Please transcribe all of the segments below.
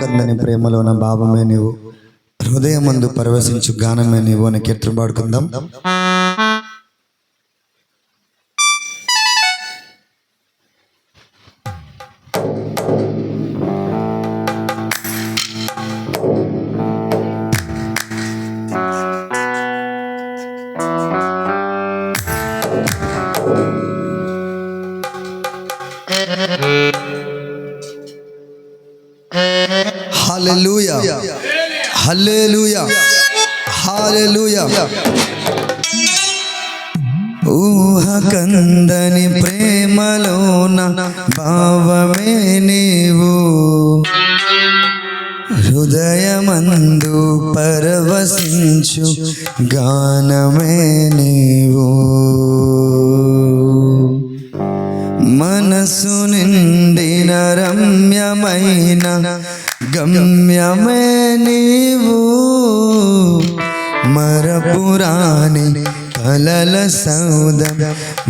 ప్రేమలో ప్రేమలోన భావమే నీవు. హృదయమందు పరవశించు గానమే నీవు అని కీర్తన పాడుకుందాం హల్లెలూయా హల్లెలూయా హల్లెలూయా ఊహ కందని ప్రేమలోన భావమే నీవు. హృదయమందు పరవశించు గానమే నీవు. మనసు నిండిన రమ్యమైన గమ్యమే నీవు మరపురాణి కలల సౌదం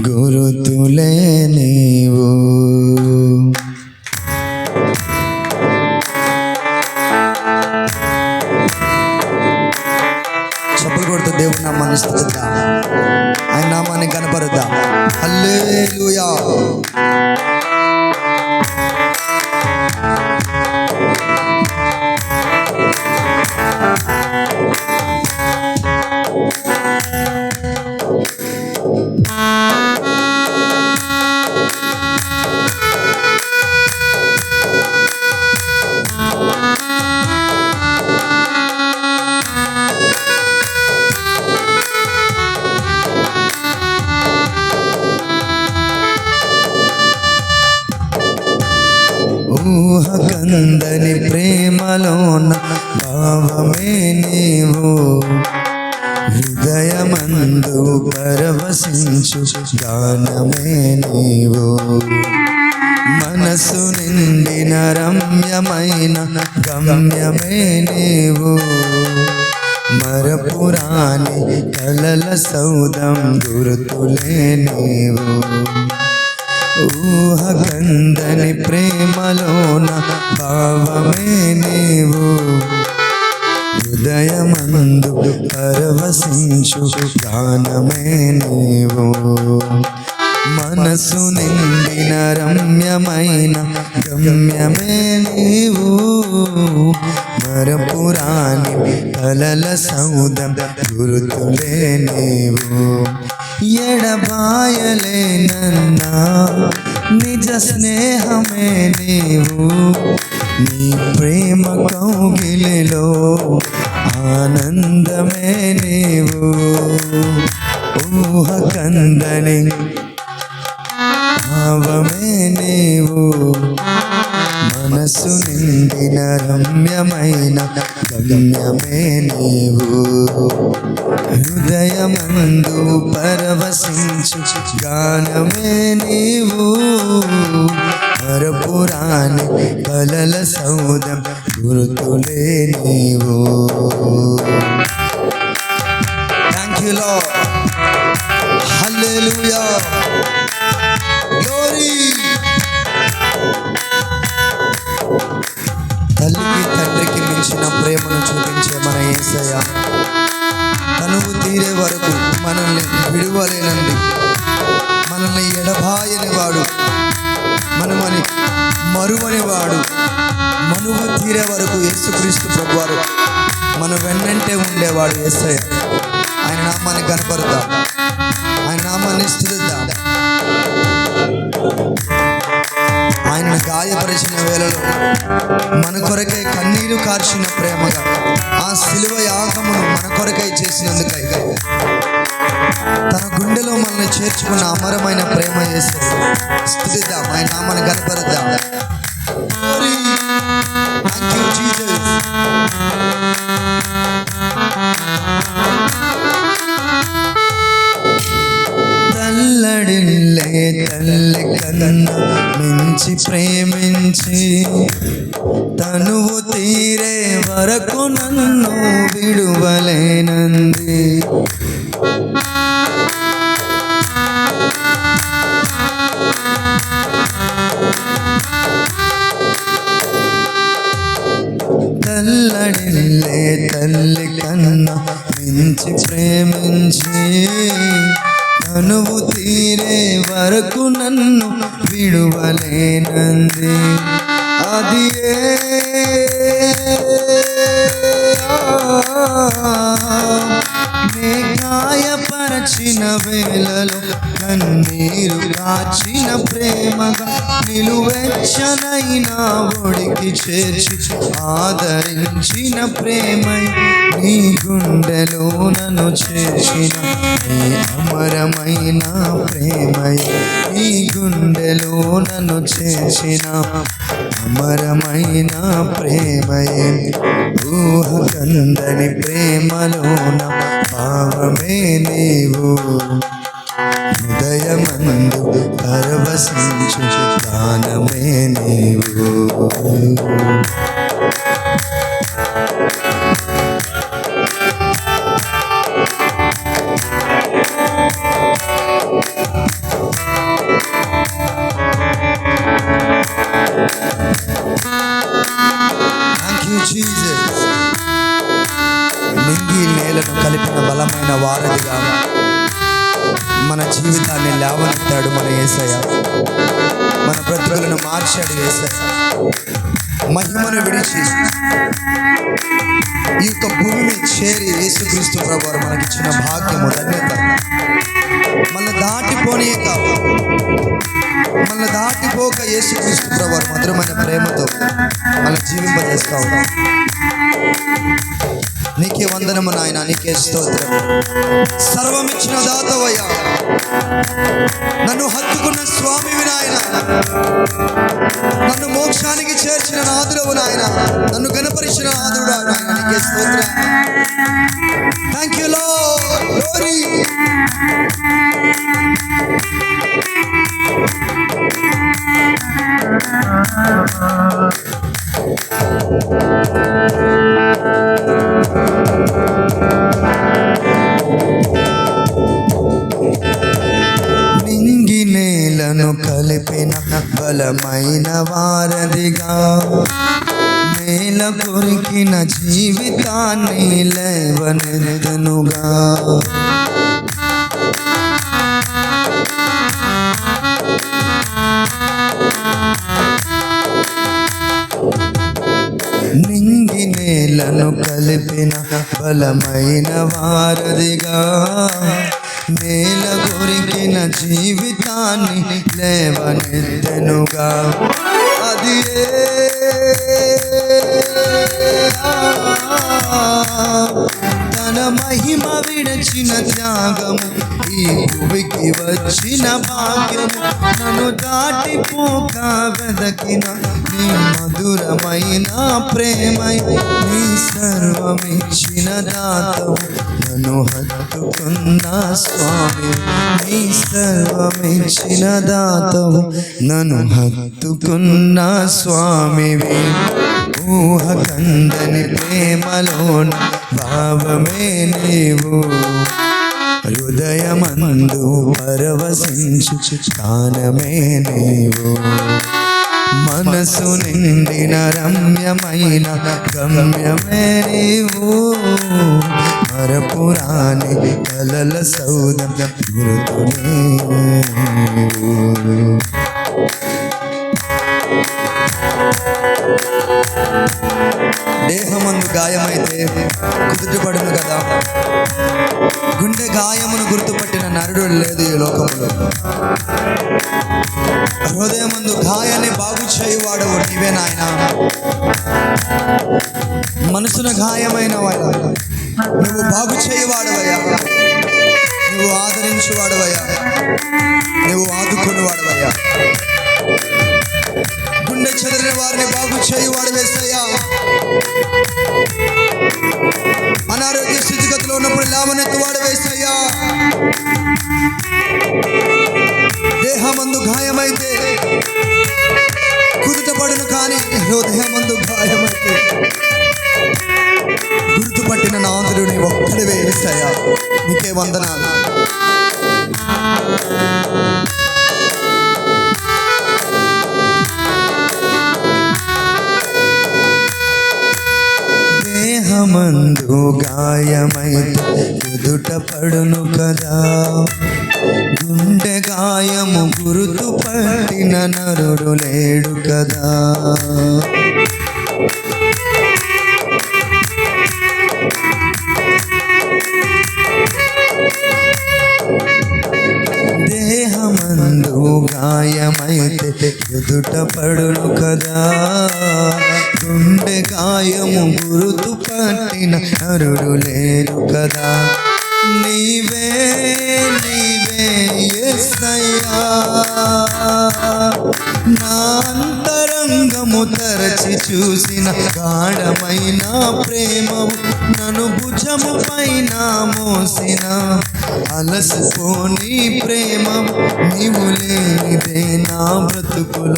గురుతులే నీవు చెప్పులు కొడుతూ దేవుని నామాన్ని స్థుతిద్దాం ఆయన నామాన్ని కనపరుద్దాం. హల్లెలూయా. ఊహ ప్రేమలోన భావమే నీవు. హృదయమందు పరవశించు గానమే నీవు. మనసు నిండిన రమ్యమైన గమ్యమే నీవు. మరపురాణి కలల సౌదం గుర్తులే నీవు. ఊహ గందని ప్రేమలోన భావమే నీవు. హృదయమందు పరవశించు గానమే నీవు. మనసు నిండిన రమ్యమైన గమ్యమే నీవు. మరపురాణి కలల సౌదం గురుతులే నీవు. ఎడబాయలేనన్నా నిజ స్నేహమే నీవు. నీ ప్రేమ కౌగిలిలో ఆనందమే నీవు. ఊహ కందని భావమే నీవు. మనసు నిండిన రమ్యమైన గమ్యమే నీవు. హృదయమందు పరవశించు గానమే నీవు. మరపురాని కలల సౌదం గురుతులే నీవు. థ్యాంక్ యూ లో హల్లెలూయా తండ్రికి ప్రేమను చూపించే మన యేసయ్య కనువు తీరే వరకు మనల్ని విడువలేనండి. మనల్ని ఎడబాయని వాడు. మనమని మరువని వాడు. మనువు తీరే వరకు యేసుక్రీస్తు ప్రభువారు మన వెన్నంటే ఉండేవాడు ఏసయ్య ఆయన నామాన్ని కనపడతా ఆయన నామాన్ని స్థుతిద్దాం ఆయన గాయపరిచిన వేళలో మన కొరకై కన్నీరు కార్చిన ప్రేమగా ఆ సిలువ యాగమును మన కొరకై చేసినందుకై తన గుండెలో మనల్ని చేర్చుకున్న అమరమైన ప్రేమ చేసే స్థుతిద్దాం ఆయన నామాన్ని కనపరుద్దాం మించి ప్రేమించి తనువు తీరే వరకు నన్ను విడువలేనన్ అది నే గాయపరచిన వేళలో కన్నీరు కాచిన ప్రేమగా నిలువెచ్చనైనా ఒడికి చేర్చి ఆదరించిన ప్రేమై నీ గుండెలో నన్ను చేర్చిన నీ అమరమైన ప్రేమై నీ గుండెలో నన్ను చేర్చిన అమరమైన ప్రేమయే ఊహ కందని ప్రేమలోన భావమే నీవు. హృదయమందు పరవశించు గానమే నీవు. ఆయన వారధిగా మన జీవితాన్ని లేవనెత్తాడు మన యేసయ్య మన బ్రతుకులను మార్చాడు యేసయ్య మహిమను విడిచి ఈ యొక్క భూమిని చేరి యేసుక్రీస్తు ప్రభు మనకిచ్చిన భాగ్యము ధన్యత. మన దాటిపోనే కావు మన దాటిపోక యేసుక్రీస్తు ప్రభు మధురమైన ప్రేమతో మన జీవింపజేస్తా ఉన్నాం నీకే వందనము నాయన నీకే స్తోత్రం సర్వమిచ్చిన దాతవయ్యా. నన్ను హత్తుకున్న స్వామివి నాయన. నన్ను మోక్షానికి చేర్చిన నాదుడవు నాయన. నన్ను గణపరిచిన నాదుడా నాయన నీకే స్తోత్రం. థ్యాంక్ యూ లో జీవితాన్ని లేవనెదనుగా. నింగి నేలను కలిపిన బలమైన వారది. మహిమ విడచిన త్యాగము ఈ భూమికి వచ్చిన భాగ్యము నన్ను దాటిపోక వెదకిన నీ మధురమైన ప్రేమై నీ సర్వమిచ్చిన దాతము నన్ను హత్తుకున్న స్వామి నీ సర్వమిచ్చిన దాతము నన్ను హత్తుకున్న స్వామివి. ఊహ కందని ప్రేమలోన భావమే నీవు. హృదయమందు పరవశించు స్థానమే నీవు. మనసు నిండిన రమ్యమైన గమ్యమే నీవు. మరపురాణి కలల సౌదం గురుతునే నీవు. గాయమైతే కుదుటపడును కదా. గుండె గాయమును గుర్తుపట్టిన నరుడు లేదు ఈ లోకంలో హృదయమందు గాయాన్ని బాగు చేయువాడు నీవే నాయన. మనసున గాయమైన వాడు. నువ్వు బాగు చేయువాడవయ్యా నువ్వు ఆదరించువాడవయ్యా నువ్వు ఆదుకునేవాడవయ్యా గుండె చెదిరిన వారిని బాగు చేయువాడు వేసయ్యా. అనారోగ్య స్థితిగతిలో ఉన్నప్పుడు లేవనెత్తువాడు వేసయ్యా దేహమందు గాయమైతే కుదుటపడును కానీ హృదయమందు గాయమైతే. గుర్తుపట్టిన నాదుడు ఒక్కడి వేసయ్యా నీకే వందనాలు. దేహమందు గాయమైతే ఎదుట పడును కదా. గుండె గాయము గురుతు పట్టిన నరుడు లేడు కదా. దేహమందు గాయమై ఎదుట పడును కదా. గుండె గాయము గురుతు పట్టిన నరుడు లేరు కదా. నీవే నీవే ఎస్సయ్యా. నా అంతరంగము తరచి చూసిన గాఢమైన ప్రేమవు నన్ను భుజము పైన మోసిన అలసిపోని ప్రేమ నీవు లేని నా బ్రతుకులు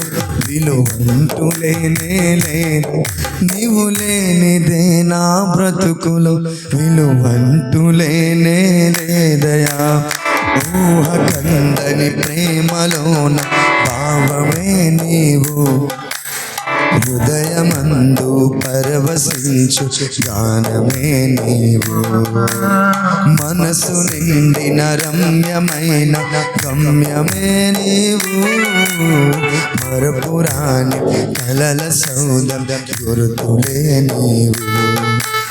విలువంతులేనే లేదు నీవు లేనిదే నా బ్రతుకులు విలువంతులేనే లేదయా ఊహ కందని ప్రేమలోన భావమే నీవు. హృదయమందు పరవశించు గానమే నీవు. మనసు నిండిన రమ్యమైన గమ్యమే నీవు. మరపురాని కలల సౌందర్య గురుతులే నీవు.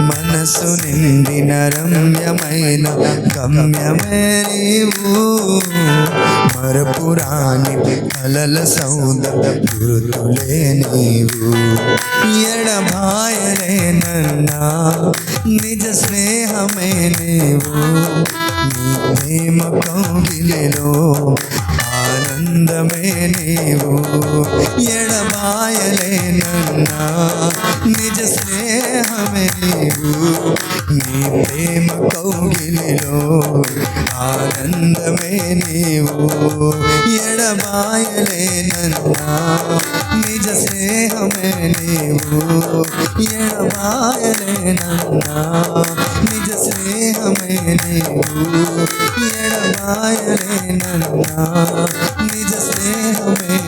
మనసు నిండిన రమ్యమైన గమ్యమే నీవు. మరపురాని కలల సౌంద గురుతులే నీవు. ఎడబాయలే నన్నా నిజ స్నేహమే నీవు. నీ ప్రేమ కౌగిలిలో అందమే నీవు ఎడబాయలే నన్నా నిజ స్నేహమే నీవు. నీ ప్రేమ కౌగిలిలో ఆనందమే నీవు ఎడబాయలే నన్నా నిజ స్నేహమే నీవు. ఎడబాయలే నన్నా నిజ స్నేహమే నీవు ఎడబాయలే నన్నా నిజ స్నేహమే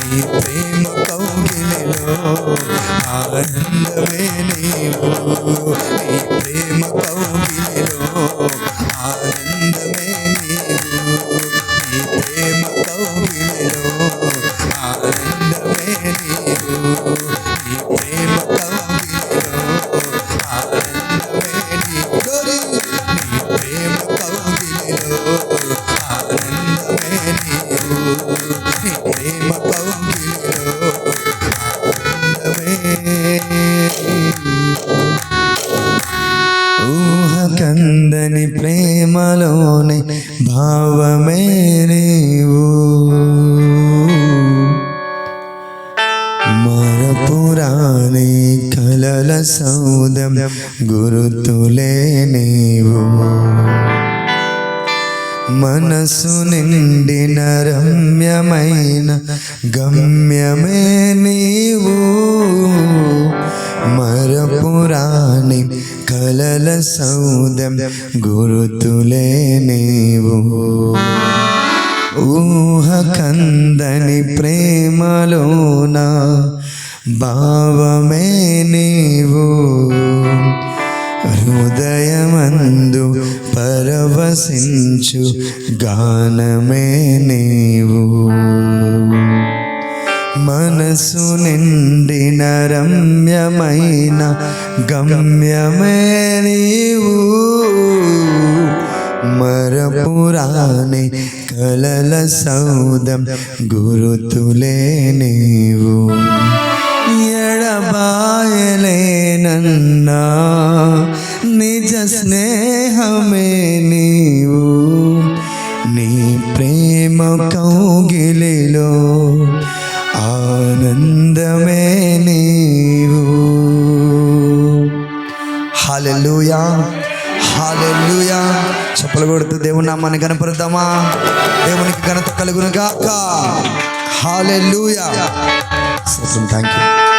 నీ ప్రేమ కౌగిలిలో ఆనందమే నీవు నీ ప్రేమ కౌగిలిలో ఆనందమే నీవు. నీ ప్రేమ కౌగిలిలో ఆనందమే నీవు. నీ ప్రేమ కౌగిలిలో ఆనందమే నీవు నీ ప్రేమ నీవు మనసు నిండిన రమ్యమైన గమ్యమే నీవు. మరపురాణి కలల సౌదం గురుతులే నీవు. ఊహ కందని ప్రేమలోన భావమే నీవు. హృదయ నందు పరవశించు గానమే నీవు. మనసు నిండిన రమ్యమైన గమ్యమే నీవు. మరపురాణి కలల సౌదం గురుతులే నీవు. ఎడబాయలేనన్నా. నిజ స్నేహమే నీవు. నీ ప్రేమ కౌగిలిలో ఆనందమే నీవు. హల్లెలూయా హల్లెలూయా. చెప్పలు కొడుతూ దేవుని నామాన్ని కనపరుద్దామా? దేవునికి ఘనత కలుగును గాక awesome. Thank you.